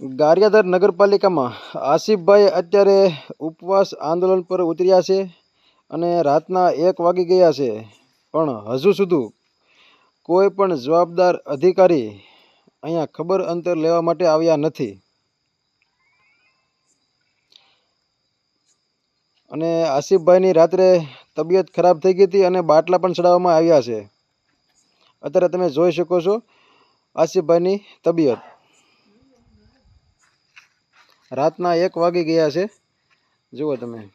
ગારિયાધાર નગરપાલિકામાં આસિફભાઈ અત્યારે ઉપવાસ આંદોલન પર ઉતર્યા છે અને રાતના એક વાગી ગયા છે. પણ હજુ સુધી કોઈ પણ જવાબદાર અધિકારી અહીંયા ખબર અંતર લેવા માટે આવ્યા નથી. અને આસિફભાઈની રાત્રે તબિયત ખરાબ થઈ ગઈ હતી અને બાટલા પણ ચડાવવામાં આવ્યા છે. અત્યારે તમે જોઈ શકો છો આસિફભાઈની તબિયત. રાતના એક વાગી ગયા છે. જુઓ તમે.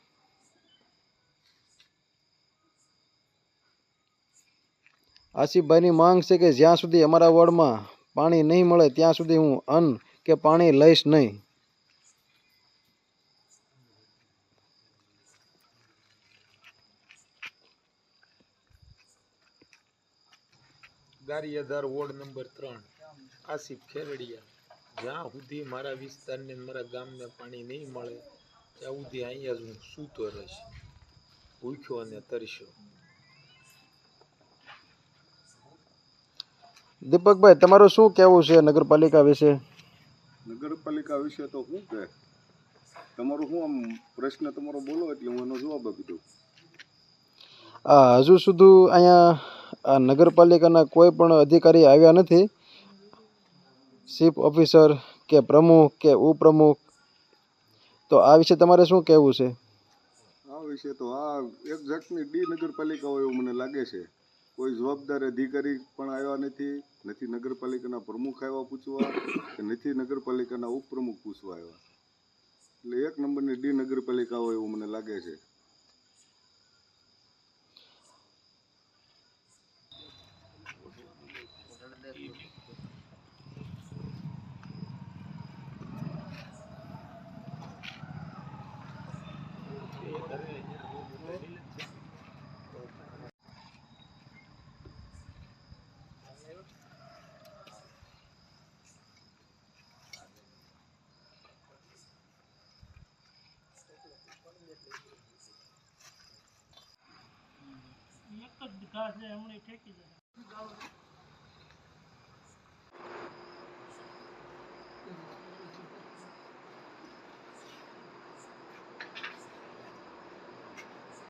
આસિફભાઈની માંગ છે કે જ્યાં સુધી અમારા વોર્ડમાં પાણી નહીં મળે, ત્યાં સુધી હું અન્ન કે પાણી લઈશ નહીં. ગારિયાધાર વોર્ડ નંબર ત્રણ. આસિફ ખેરડિયા. જ્યાં સુધી મારા વિસ્તારને મારા ગામને પાણી નહીં મળે ત્યાં સુધી અહીંયા જ હું સૂતો રહીશ. ભૂખ્યો અને તરસ્યો. દીપકભાઈ તમારું શું કહેવું છે નગરપાલિકા વિશે? નગરપાલિકા વિશે તો શું કહે? તમારું શું આમ પ્રશ્ન તમારો બોલો એટલે હું એનો જવાબ આપી દઉં. આ હજુ સુધી અહીંયા આ નગરપાલિકાના કોઈ પણ અધિકારી આવ્યા નથી. ચીફ ઓફિસર કે પ્રમુખ કે ઉપપ્રમુખ? તો આ વિશે તમારે શું કહેવું છે? આ વિશે તો આ એક ડી નગરપાલિકા હોય એવું મને લાગે છે. કોઈ જવાબદાર અધિકારી પણ આવ્યા નથી નથી નગરપાલિકાના પ્રમુખ આવ્યા પૂછવા કે નથી નગરપાલિકાના ઉપપ્રમુખ પૂછવા આવ્યા. એટલે એક નંબરની ડી નગરપાલિકા હોય એવું મને લાગે છે. એક જ ઘાસ છે હમણાં ઠેકી જાય